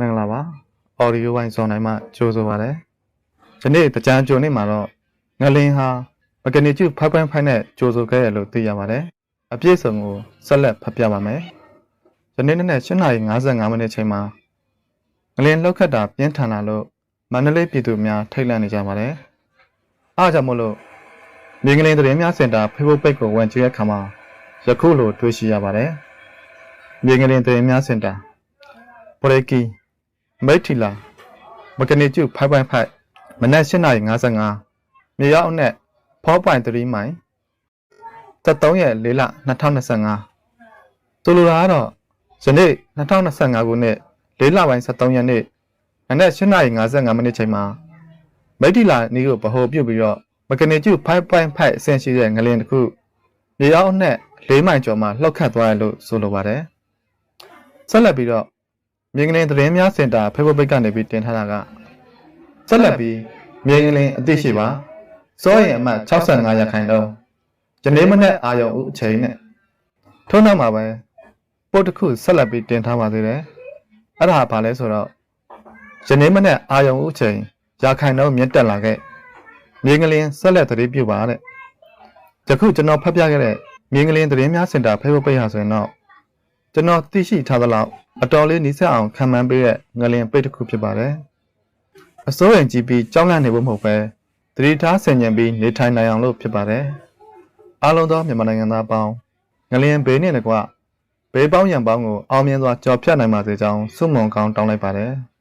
မင်္ဂလာပါ audio ဝိုင်းဆောင်နိုင်မှကြိုးဆိုပါရစေ။ဒီနေ့တကြံကြုံနေ့မှာတော့ငလင်းဟာမကနီကျူဖိုက်ပိုင်ဖိုင်နဲ့ကြိုးဆိုခဲ့ရလို့သိရပါတယ်။အပြည့်စုံကိုဆက်လက်ဖတ်ပြပါမယ်။ဒီနေ့နေ့8:55မိနစ်ချိန်မှာငလင်းလောက်ခတ်တာပြင်းထန်လာလို့မန္တလေးပြည်သူများထိတ်လန့်နေကြပါတယ်။အားကြောင့်မို့လို့မြေငလင်းသတင်းများစင်တာ Facebook page ကိုဝင်ကြည့်တဲ့အခါမှာယခုလိုတွေ့ရှိရပါတယ်။မြေငလင်းသတင်းများစင်တာပရိကီ မိတ်ထီလာမကနီကျု5.5မနက်8:55မြေရောက်နဲ့4.3မိုင်73ရက်4လ2025ဆိုလိုတာကတော့ယနေ့2025ခုနှစ်4လပိုင်း73ရက်နေ့မနက်8:55မိနစ်ချိန်မှာမိတ်ထီလာနီးကိုဗဟိုပြုတ်ပြီးတော့မကနီကျု5.5အဆင့်ရှိတဲ့ငလင်တစ်ခုမြေရောက်နဲ့4မိုင်ကျော်မှာလှောက်ခတ်သွားရလို့ဆိုလိုပါတယ်ဆက်လက်ပြီးတော့ မြင်းကလင်းသတင်းများစင်တာ Facebook page ကနေပြီးတင်ထားတာကဆက်လက်ပြီးမြင်းကလင်းအသိရှိပါစိုးရင်အမှတ်65ရာခိုင်နှုန်းယနေ့မနေ့အာယုံဦးအချိန်နဲ့ထို့နောက်မှာပဲပို့တစ်ခုဆက်လက်ပြီးတင်ထားပါသေးတယ်အဲ့ဒါဘာလဲဆိုတော့ယနေ့မနေ့အာယုံဦးအချိန်ရာခိုင်နှုန်းမြင့်တက်လာခဲ့မြင်းကလင်းဆက်လက်သတိပြုပါတဲ့ယခုကျွန်တော်ဖတ်ပြခဲ့တဲ့မြင်းကလင်းသတင်းများစင်တာ Facebook page ဟာဆိုရင်တော့ ကျွန်တော်သိရှိထားသလောက်အတော်လေးနီးစပ်အောင်ခံမှန်းပေးတဲ့ငလင်ပိတ်တစ်ခုဖြစ်ပါတယ်။အစိုးရကြီးပြီးကြောင်းလန့်နေဖို့မဟုတ်ပဲသတိထားဆင်ញံပြီးနေထိုင်နိုင်အောင်လို့ဖြစ်ပါတယ်။အားလုံးသောမြန်မာနိုင်ငံသားပေါင်းငလင်ဘေးနဲ့တကွဘေးပေါင်းရန်ပေါင်းကိုအောင်မြင်စွာကြော်ဖြတ်နိုင်ပါစေကြောင်းဆုမွန်ကောင်းတောင်းလိုက်ပါတယ်။